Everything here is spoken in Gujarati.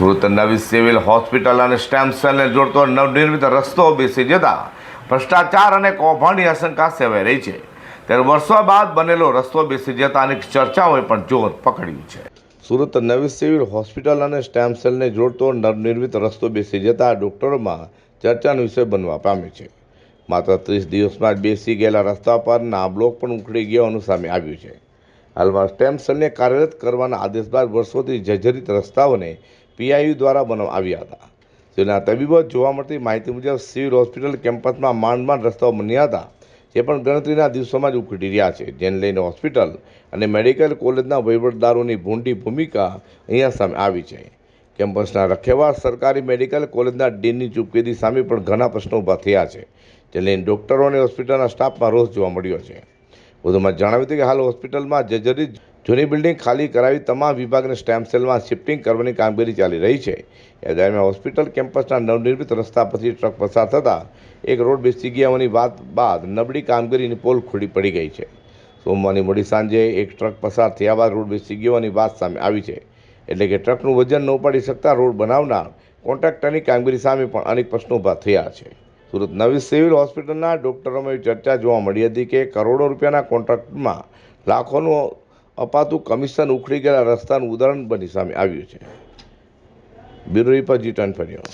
સુરત નવી સિવિલ હોસ્પિટલ અને સ્ટેમ સેલને જોડતો નવનિર્મિત રસ્તો બેસી જતા ભ્રષ્ટાચાર અને કૌભાંડની આશંકા સેવાઈ રહી છે. ત્યારે વર્ષો બાદ બનેલો રસ્તો બેસી જતા અનેક ચર્ચાઓએ પણ જોર પકડ્યું છે. સુરત નવી સિવિલ હોસ્પિટલ અને સ્ટેમ સેલને જોડતો નવનિર્મિત રસ્તો બેસી જતા ડોક્ટરોમાં ચર્ચાનો વિષય બનવા પામ્યો છે. માત્ર ત્રીસ દિવસમાં જ બેસી ગયેલા રસ્તા પર ના બ્લોક પણ ઉખડી ગયાનું સામે આવ્યું છે. હાલમાં સ્ટેમ સેલને કાર્યરત કરવાના આદેશ બાદ વર્ષોથી જર્જરિત રસ્તાઓને પીઆઈયુ દ્વારા બનાવવામાં આવ્યા હતા. જેના તબીબો જોવા મળતી માહિતી મુજબ સિવિલ હોસ્પિટલ કેમ્પસમાં માંડ માંડ રસ્તાઓ બન્યા હતા, જે પણ ગણતરીના દિવસોમાં જ ઉખડી રહ્યા છે. જેને લઈને હોસ્પિટલ અને મેડિકલ કોલેજના વહીવટદારોની ભૂંડી ભૂમિકા અહીંયા સામે આવી છે. કેમ્પસના રખેવા સરકારી મેડિકલ કોલેજના ડીનની ચૂપકેદી સામે પણ ઘણા પ્રશ્નો ઊભા થયા છે જે લઈને ડોક્ટરો અને હોસ્પિટલના સ્ટાફમાં રોષ જોવા મળ્યો છે. વધુમાં જણાવ્યું હતું કે હાલ હોસ્પિટલમાં જર્જરિત જૂની બિલ્ડિંગ ખાલી કરાવી તમામ વિભાગને સ્ટેમ્પ સેલમાં શિફ્ટિંગ કરવાની કામગીરી ચાલી રહી છે. એ દરમિયાન હોસ્પિટલ કેમ્પસના નવનિર્મિત રસ્તા પછી ટ્રક પસાર થતાં એક રોડ બેસી ગયા હોવાની વાત બાદ નબળી કામગીરીની પોલ ખુલ્લી પડી ગઈ છે. સોમવારની મોડી સાંજે એક ટ્રક પસાર થયા બાદ રોડ બેસી ગયો હોવાની વાત સામે આવી છે. એટલે કે ટ્રકનું વજન ન ઉપાડી શકતા રોડ બનાવનાર કોન્ટ્રાક્ટરની કામગીરી સામે પણ અનેક પ્રશ્નો ઊભા થયા છે. સુરત નવી સિવિલ હોસ્પિટલના ડોક્ટરોમાં એવી ચર્ચા જોવા મળી હતી કે કરોડો રૂપિયાના કોન્ટ્રાક્ટમાં લાખોનું અપાતું કમિશન ઉખડી ગયેલા રસ્તાનું ઉદાહરણ બની સામે આવ્યું છે. Bureau report G twenty